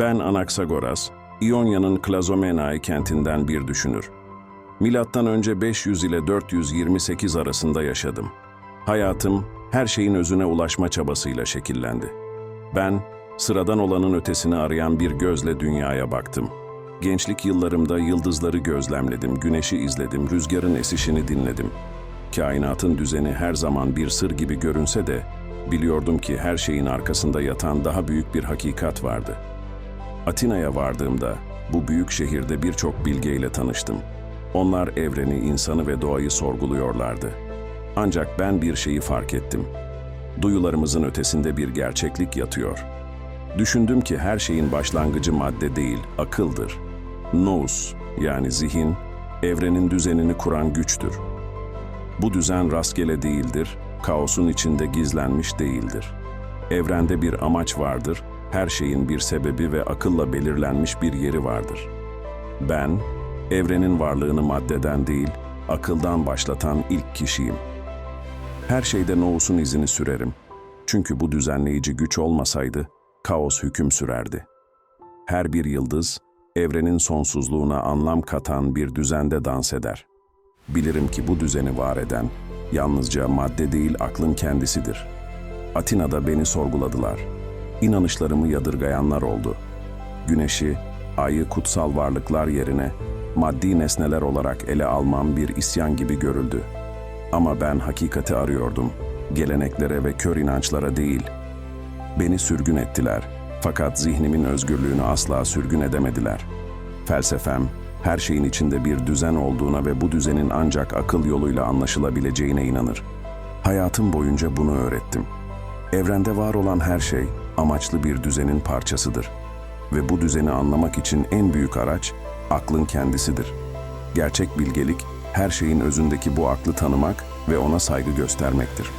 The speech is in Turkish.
Ben Anaksagoras, İonya'nın Klazomenai kentinden bir düşünür. Milattan önce 500 ile 428 arasında yaşadım. Hayatım her şeyin özüne ulaşma çabasıyla şekillendi. Ben sıradan olanın ötesini arayan bir gözle dünyaya baktım. Gençlik yıllarımda yıldızları gözlemledim, güneşi izledim, rüzgarın esişini dinledim. Kainatın düzeni her zaman bir sır gibi görünse de biliyordum ki her şeyin arkasında yatan daha büyük bir hakikat vardı. Atina'ya vardığımda bu büyük şehirde birçok bilgeyle tanıştım. Onlar evreni, insanı ve doğayı sorguluyorlardı. Ancak ben bir şeyi fark ettim. Duyularımızın ötesinde bir gerçeklik yatıyor. Düşündüm ki her şeyin başlangıcı madde değil, akıldır. Nous yani zihin, evrenin düzenini kuran güçtür. Bu düzen rastgele değildir, kaosun içinde gizlenmiş değildir. Evrende bir amaç vardır, her şeyin bir sebebi ve akılla belirlenmiş bir yeri vardır. Ben, evrenin varlığını maddeden değil, akıldan başlatan ilk kişiyim. Her şeyde Nous'un izini sürerim. Çünkü bu düzenleyici güç olmasaydı, kaos hüküm sürerdi. Her bir yıldız, evrenin sonsuzluğuna anlam katan bir düzende dans eder. Bilirim ki bu düzeni var eden, yalnızca madde değil aklın kendisidir. Atina'da beni sorguladılar. İnanışlarımı yadırgayanlar oldu. Güneşi, ayı kutsal varlıklar yerine maddi nesneler olarak ele almam bir isyan gibi görüldü. Ama ben hakikati arıyordum. Geleneklere ve kör inançlara değil. Beni sürgün ettiler. Fakat zihnimin özgürlüğünü asla sürgün edemediler. Felsefem, her şeyin içinde bir düzen olduğuna ve bu düzenin ancak akıl yoluyla anlaşılabileceğine inanır. Hayatım boyunca bunu öğrettim. Evrende var olan her şey amaçlı bir düzenin parçasıdır. Ve bu düzeni anlamak için en büyük araç aklın kendisidir. Gerçek bilgelik her şeyin özündeki bu aklı tanımak ve ona saygı göstermektir.